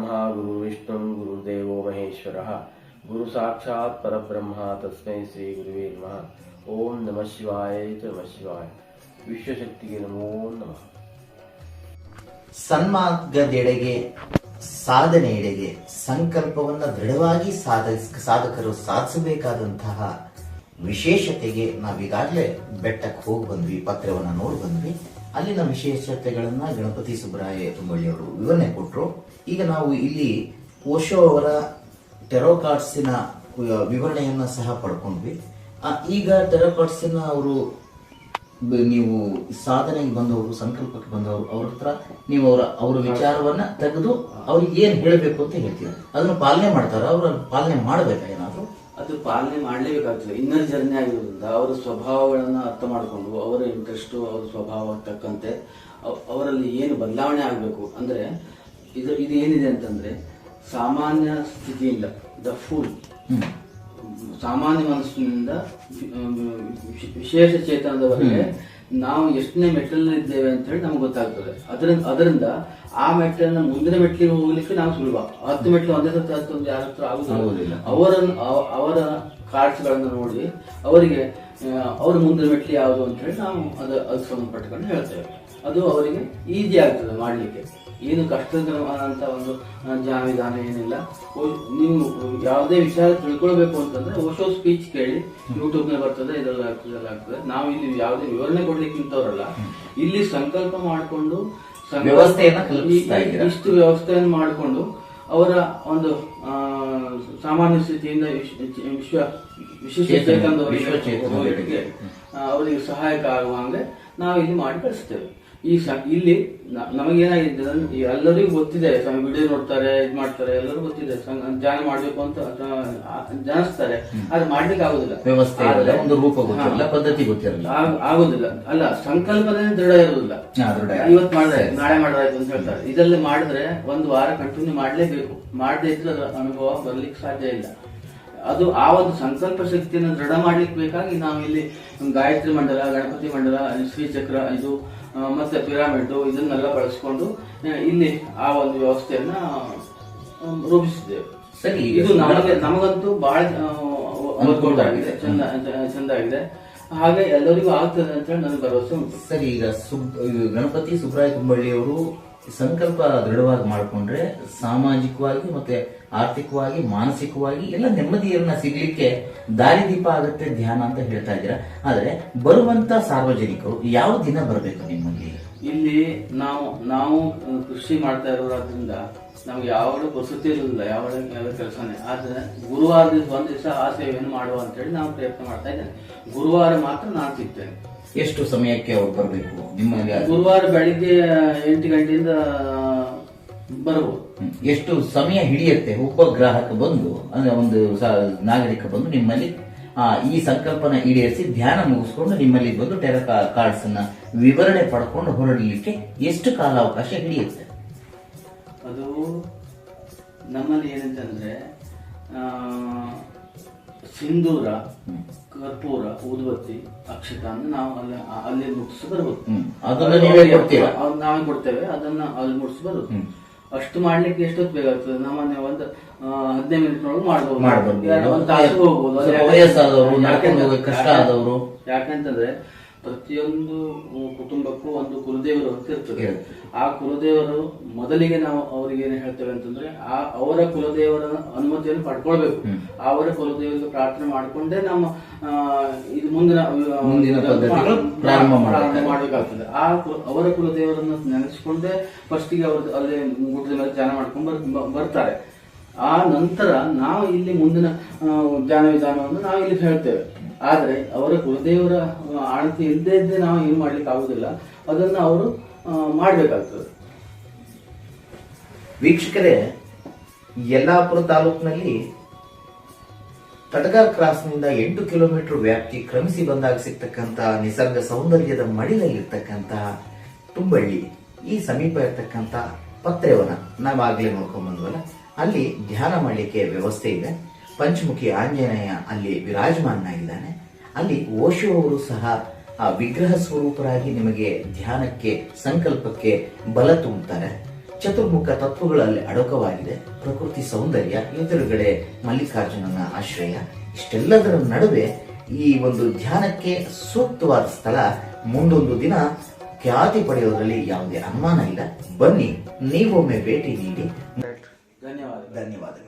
ಬ್ರಹ್ಮ ಗುರು ವಿಷ್ಣು ಗುರುದೇವೋ ಮಹೇಶ್ವರ. ಗುರು ಸಾಕ್ಷಾತ್ ಪರಬ್ರಹ್ಮ, ತಸ್ಮೈ ಶ್ರೀ ಗುರುವೇ ನಮಃ. ಓಂ नमः ಶಿವಾಯ ನಮ शिवाय ವಿಶ್ವಶಕ್ತಿಗೆ ನಮೋ ನಮಃ. ಸನ್ಮಾರ್ಗದೆಡೆಗೆ, ಸಾಧನೆಯೆಡೆಗೆ, ಸಂಕಲ್ಪವನ್ನು ದೃಢವಾಗಿ ಸಾಧಿಸ್ ಸಾಧಕರು ಸಾಧಿಸಬೇಕಾದಂತಹ ವಿಶೇಷತೆಗೆ ನಾವೀಗಾಗಲೇ ಬೆಟ್ಟಕ್ಕೆ ಹೋಗಿ ಬಂದ್ವಿ, ಪತ್ರವನ್ನು ನೋಡಿ ಬಂದ್ವಿ. ಅಲ್ಲಿನ ವಿಶೇಷತೆಗಳನ್ನ ಗಣಪತಿ ಸುಬ್ರಾಯ ತುಂಬಳ್ಳಿ ಅವರು ವಿವರಣೆ ಕೊಟ್ಟರು ಈಗ ನಾವು ಇಲ್ಲಿ ಓಶೋ ಅವರ ಟೆರೋಕಾಟ್ಸಿನ ವಿವರಣೆಯನ್ನು ವಿವರಣೆಯನ್ನ ಸಹ ಪಡ್ಕೊಂಡ್ವಿ. ಈಗ ಟೆರೋಕಾಟ್ಸಿನ ಅವರು ನೀವು ಸಾಧನೆಗೆ ಬಂದವರು, ಸಂಕಲ್ಪಕ್ಕೆ ಬಂದವರು, ಅವ್ರ ಹತ್ರ ನೀವು ಅವರ ಅವರ ವಿಚಾರವನ್ನ ತೆಗೆದು ಅವ್ರಿಗೆ ಏನ್ ಹೇಳಬೇಕು ಅಂತ ಹೇಳ್ತೀರ. ಅದನ್ನು ಪಾಲನೆ ಮಾಡ್ತಾರ? ಅವ್ರ ಪಾಲನೆ ಮಾಡ್ಬೇಕ ಏನಾದ್ರು? ಅದು ಪಾಲನೆ ಮಾಡಲೇಬೇಕಾಗ್ತದೆ. ಇನ್ನರ್ ಜರ್ನಿ ಆಗಿರೋದ್ರಿಂದ ಅವರ ಸ್ವಭಾವಗಳನ್ನು ಅರ್ಥ ಮಾಡಿಕೊಂಡು ಅವರ ಇಂಟ್ರೆಸ್ಟು ಅವರ ಸ್ವಭಾವಕ್ಕೆ ತಕ್ಕಂತೆ ಅವ್- ಅವರಲ್ಲಿ ಏನು ಬದಲಾವಣೆ ಆಗಬೇಕು ಅಂದ್ರೆ ಇದು ಇದು ಏನಿದೆ ಅಂತಂದ್ರೆ ಸಾಮಾನ್ಯ ಸ್ಥಿತಿಯಿಂದ ದ ಫುಲ್ ಸಾಮಾನ್ಯ ಮನಸ್ಸಿನಿಂದ ವಿಶ್- ವಿಶೇಷ ಚೇತನದವರೆಗೆ ನಾವು ಎಷ್ಟನೇ ಮೆಟ್ಟಲಲ್ಲಿ ಇದ್ದೇವೆ ಅಂತ ಹೇಳಿ ನಮ್ಗೆ ಗೊತ್ತಾಗ್ತದೆ. ಅದರಿಂದ ಅದರಿಂದ ಆ ಮೆಟ್ಲನ್ನ ಮುಂದಿನ ಮೆಟ್ಲಿಗೆ ಹೋಗ್ಲಿಕ್ಕೆ ನಾವು ಸುಲಭ. ಹತ್ತು ಮೆಟ್ಟಲು ಒಂದೇ ಸತ್ತ ಹತ್ತು ಯಾರ ಹತ್ರ ಆಗುದಿಲ್ಲ. ಅವರನ್ನು ಅವರ ಕಾರ್ಡ್ಸ್ಗಳನ್ನು ನೋಡಿ ಅವರಿಗೆ ಅವರ ಮುಂದಿನ ಮೆಟ್ಲು ಯಾವುದು ಅಂತ ಹೇಳಿ ನಾವು ಅದು ಅದಕ್ಕೆ ಸಂಬಂಧಪಟ್ಟುಕೊಂಡು ಹೇಳ್ತೇವೆ. ಅದು ಅವರಿಗೆ ಈಸಿ ಆಗ್ತದೆ ಮಾಡಲಿಕ್ಕೆ. ಏನು ಅಂತ ಒಂದು ಜಾವಿಧಾನ ಏನಿಲ್ಲ. ನೀವು ಯಾವುದೇ ವಿಚಾರ ತಿಳ್ಕೊಳ್ಬೇಕು ಅಂತಂದ್ರೆ ಓಶೋ ಸ್ಪೀಚ್ ಕೇಳಿ ಯೂಟ್ಯೂಬ್ನಲ್ಲಿ ಬರ್ತದೆ ಇದೆಲ್ಲ ಆಗ್ತದೆ ನಾವು ಇಲ್ಲಿ ಯಾವುದೇ ವಿವರಣೆ ಕೊಡ್ಲಿಕ್ಕೆ ಇಂಥವ್ರಲ್ಲ ಇಲ್ಲಿ ಸಂಕಲ್ಪ ಮಾಡಿಕೊಂಡು? ಇಷ್ಟು ವ್ಯವಸ್ಥೆಯನ್ನು ಮಾಡಿಕೊಂಡು ಅವರ ಒಂದು ಸಾಮಾನ್ಯ ಸ್ಥಿತಿಯಿಂದ ವಿಶ್- ವಿಶ್ವ ಚೇತನದವರಿಗೆ ಆ, ಅವರಿಗೆ ಸಹಾಯಕ ಆಗುವಂಗೆ ನಾವು ಇಲ್ಲಿ ಮಾಡಿ ಕಳಿಸ್ತೇವೆ. ಈ ಇಲ್ಲಿ ನಮಗೇನಾಗಿದೆ ಅಂದ್ರೆ ಎಲ್ಲರಿಗೂ ಗೊತ್ತಿದೆ ವಿಡಿಯೋ ನೋಡ್ತಾರೆ ಇದು ಮಾಡ್ತಾರೆ ಎಲ್ಲರಿಗೂ ಗೊತ್ತಿದೆ ಧ್ಯಾನ ಮಾಡ್ಬೇಕು ಅಂತ ಜನಿಸ್ತಾರೆ ಅದು ಮಾಡ್ಲಿಕ್ಕೆ ಆಗುದಿಲ್ಲ. ವ್ಯವಸ್ಥೆ ಒಂದು ರೂಪ ಗೊತ್ತಿರಲ್ಲ. ಪದ್ಧತಿ ಗೊತ್ತಿರಲ್ಲ. ಆಗ್- ಆಗುದಿಲ್ಲ. ಅಲ್ಲ ಸಂಕಲ್ಪನೇ ದೃಢ ಇರುವುದಿಲ್ಲ ದೃಢ. ಇವತ್ತು ಮಾಡಿದ್ರೆ ನಾಳೆ ಮಾಡಿದ್ರಾಯ್ತು ಅಂತ ಹೇಳ್ತಾರೆ. ಇದರಲ್ಲಿ ಮಾಡಿದ್ರೆ ಒಂದು ವಾರ ಕಂಟಿನ್ಯೂ ಮಾಡ್ಲೇಬೇಕು. ಮಾಡದೇ ಇದ್ರೆ ಅನುಭವ ಬರ್ಲಿಕ್ಕೆ ಸಾಧ್ಯ ಇಲ್ಲ. ಅದು ಆ ಒಂದು ಸಂಕಲ್ಪ ಶಕ್ತಿಯನ್ನು ದೃಢ ಮಾಡ್ಲಿಕ್ಕೆ ಬೇಕಾಗಿ ನಾವು ಇಲ್ಲಿ ಗಾಯತ್ರಿ ಮಂಡಲ ಗಣಪತಿ ಮಂಡಲ ಶ್ರೀಚಕ್ರ ಇದು ಮತ್ತೆ ಪಿರಾಮಿಡ್ ಇದನ್ನೆಲ್ಲ ಬಳಸ್ಕೊಂಡು ಇಲ್ಲಿ ಆ ಒಂದು ವ್ಯವಸ್ಥೆಯನ್ನ ರೂಪಿಸಿದ್ದೇವೆ. ಸರಿ ಇದು ನಮಗೆ ನಮಗಂತೂ ಬಹಳ ಆಗಿದೆ ಚಂದ ಚಂದ ಆಗಿದೆ ಹಾಗೆ ಎಲ್ಲರಿಗೂ ಆಗ್ತದೆ ಅಂತ ಹೇಳಿ ನನಗೆ ಭರವಸೆ ಉಂಟು. ಸರಿ ಈಗ ಸುಬ್ ಗಣಪತಿ ಸುಬ್ರಾಯ ಕುಂಬಳ್ಳಿ ಅವರು ಸಂಕಲ್ಪ ದೃಢವಾಗಿ ಮಾಡಿಕೊಂಡ್ರೆ ಸಾಮಾಜಿಕವಾಗಿ ಮತ್ತೆ ಆರ್ಥಿಕವಾಗಿ, ಮಾನಸಿಕವಾಗಿ ಎಲ್ಲ ನೆಮ್ಮದಿಯನ್ನ ಸಿಗ್ಲಿಕ್ಕೆ ದಾರಿದೀಪ ಆಗುತ್ತೆ ಧ್ಯಾನ ಅಂತ ಹೇಳ್ತಾ ಇದ್ದೀರಾ. ಆದ್ರೆ ಬರುವಂತ ಸಾರ್ವಜನಿಕರು ಯಾವ ದಿನ ಬರಬೇಕು ನಿಮ್ಮಲ್ಲಿ? ಇಲ್ಲಿ ನಾವು ನಾವು ಕೃಷಿ ಮಾಡ್ತಾ ಇರೋದ್ರಿಂದ ನಮ್ಗೆ ಯಾವಾಗಲೂ ವಸತಿ ಇರಲಿಲ್ಲ ಯಾವಾಗ ಯಾವ ಕೆಲಸನೇ. ಆದ್ರೆ ಗುರುವಾರ ಒಂದ್ ದಿವಸ ಆ ಸೇವೆಯನ್ನು ಮಾಡುವ ಅಂತ ಹೇಳಿ ನಾವು ಪ್ರಯತ್ನ ಮಾಡ್ತಾ ಇದ್ದೇನೆ ಗುರುವಾರ ಮಾತ್ರ ನಾನು ಸಿಗ್ತೇನೆ. ಎಷ್ಟು ಸಮಯಕ್ಕೆ ಅವ್ರು ಬರಬೇಕು? ನಿಮ್ಮಲ್ಲಿ ಅದು- ಗುರುವಾರ ಬೆಳಿಗ್ಗೆ ಎಂಟು ಗಂಟೆಯಿಂದ ಬರಬಹುದು. ಹ್ಮ್. ಎಷ್ಟು ಸಮಯ ಹಿಡಿಯುತ್ತೆ? ಉಪಗ್ರಾಹಕ ಬಂದು ಅಂದ್ರೆ ಒಂದು ಸ- ನಾಗರಿಕ ಬಂದು ನಿಮ್ಮಲ್ಲಿ ಆ, ಈ ಸಂಕಲ್ಪನ ಈಡೇರಿಸಿ ಧ್ಯಾನ ಮುಗಿಸ್ಕೊಂಡು ನಿಮ್ಮಲ್ಲಿ ಬಂದು ಟೆರ ಕಾರ್ಡ್ಸ್ ಅನ್ನ ವಿವರಣೆ ಪಡ್ಕೊಂಡು ಹೊರಡಲಿಕ್ಕೆ ಎಷ್ಟು ಕಾಲಾವಕಾಶ ಹಿಡಿಯುತ್ತೆ? ಅದು ನಮ್ಮಲ್ಲಿ ಏನಂತಂದ್ರೆ ಆ, ಸಿಂಧೂರ ಕರ್ಪೂರ ಊದುಬತ್ತಿ ಅಂದ್ರೆ ನಾವು ಅಲ್ಲಿ ಅಲ್ಲಿ ಮುಟ್ಟಿಸಿ ಬರ್ಬೋದು. ಅದನ್ನ ನೀವೇ ಕೊಡ್ತೀರಾ? ಅದು ನಾವೇ ಕೊಡ್ತೇವೆ ಅದನ್ನ ಅಲ್ಲಿ ಮುಟ್ಟಿಸಿ ಬರ್ಬೋದು. ಅಷ್ಟು ಮಾಡ್ಲಿಕ್ಕೆ ಎಷ್ಟೊತ್ತು ಬೇಕಾಗ್ತದೆ? ನಮ್ಮನೆ ಒಂದು ಹದಿನೈದು ಮಿನಿಟ್ನೊಳಗೆ ಮಾಡ್ಬೋದು. ಮಾಡ್ಬೋದು. ಯಾಕಂತಂದ್ರೆ ಪ್ರತಿಯೊಂದು ಕುಟುಂಬಕ್ಕೂ ಒಂದು ಕುಲದೇವರು ಅಂತ ಇರ್ತದೆ. ಆ ಕುಲದೇವರು ಮೊದಲಿಗೆ ನಾವು ಅವರಿಗೆ ಏನ್ ಹೇಳ್ತೇವೆ ಅಂತಂದ್ರೆ ಆ ಅವರ ಕುಲದೇವರ ಅನುಮತಿಯನ್ನು ಪಡ್ಕೊಳ್ಬೇಕು. ಅವರ ಕುಲದೇವರಿಗೆ ಪ್ರಾರ್ಥನೆ ಮಾಡಿಕೊಂಡೇ ನಮ್ಮ ಇದು ಮುಂದಿನ ಪ್ರಾರಂಭ ಮಾಡ್ಬೇಕು. ಮಾಡಬೇಕಾಗ್ತದೆ. ಆ ಅವರ ಕುಲದೇವರನ್ನು ನೆನೆಸ್ಕೊಂಡೇ ಫಸ್ಟಿಗೆ ಅವ್ರ ಅಲ್ಲಿ ಗುಡ್ಡದ ಮೇಲೆ ಧ್ಯಾನ ಮಾಡ್ಕೊಂಡು ಬರ್ತಾರೆ. ಆ ನಂತರ ನಾವು ಇಲ್ಲಿ ಮುಂದಿನ ಧ್ಯಾನ ವಿಧಾನವನ್ನು ನಾವು ಇಲ್ಲಿ ಹೇಳ್ತೇವೆ. ಆದ್ರೆ ಅವರ ಕುಲದೇವರ ಆಣತಿ ಇಲ್ಲದೆ ಇದ್ದೆ ನಾವು ಏನು ಮಾಡ್ಲಿಕ್ಕೆ ಆಗುದಿಲ್ಲ. ಅದನ್ನ ಅವರು ಮಾಡಬೇಕಾಗ್ತದೆ. ವೀಕ್ಷಕರೇ, ಯಲ್ಲಾಪುರ ತಾಲೂಕಿನಲ್ಲಿ ತಟಗಾರ್ ಕ್ರಾಸ್ನಿಂದ ಎಂಟು ಕಿಲೋಮೀಟರ್ ವ್ಯಾಪ್ತಿ ಕ್ರಮಿಸಿ ಬಂದಾಗ ಸಿಗ್ತಕ್ಕಂತಹ ನಿಸರ್ಗ ಸೌಂದರ್ಯದ ಮಡಿಲಲ್ಲಿರ್ತಕ್ಕಂತಹ ತುಂಬಳ್ಳಿ, ಈ ಸಮೀಪ ಇರತಕ್ಕಂಥ ಪತ್ರೆವನ. ನಾವಾಗ್ಲೇ ನೋಡ್ಕೊಂಡ್ ಬಂದ್ವಲ್ಲ? ಅಲ್ಲಿ ಧ್ಯಾನ ಮಾಡಲಿಕ್ಕೆ ವ್ಯವಸ್ಥೆ ಇದೆ. ಪಂಚಮುಖಿ ಆಂಜನೇಯ ಅಲ್ಲಿ ವಿರಾಜಮಾನನಾಗಿದ್ದಾನೆ. ಅಲ್ಲಿ ಓಶೋ ಅವರು ಸಹ ಆ ವಿಗ್ರಹ ಸ್ವರೂಪರಾಗಿ ನಿಮಗೆ ಧ್ಯಾನಕ್ಕೆ ಸಂಕಲ್ಪಕ್ಕೆ ಬಲ ತುಂಬುತ್ತಾರೆ. ಚತುರ್ಮುಖ ತತ್ವಗಳಲ್ಲಿ ಅಡಕವಾಗಿದೆ. ಪ್ರಕೃತಿ ಸೌಂದರ್ಯ ಎದುರುಗಡೆ ಮಲ್ಲಿಕಾರ್ಜುನನ ಆಶ್ರಯ. ಇಷ್ಟೆಲ್ಲದರ ನಡುವೆ ಈ ಒಂದು ಧ್ಯಾನಕ್ಕೆ ಸೂಕ್ತವಾದ ಸ್ಥಳ. ಮುಂದೊಂದು ದಿನ ಖ್ಯಾತಿ ಪಡೆಯೋದ್ರಲ್ಲಿ ಯಾವುದೇ ಅನುಮಾನ ಇಲ್ಲ. ಬನ್ನಿ ನೀವೊಮ್ಮೆ ಭೇಟಿ ನೀಡಿ. ಧನ್ಯವಾದ ಧನ್ಯವಾದಗಳು.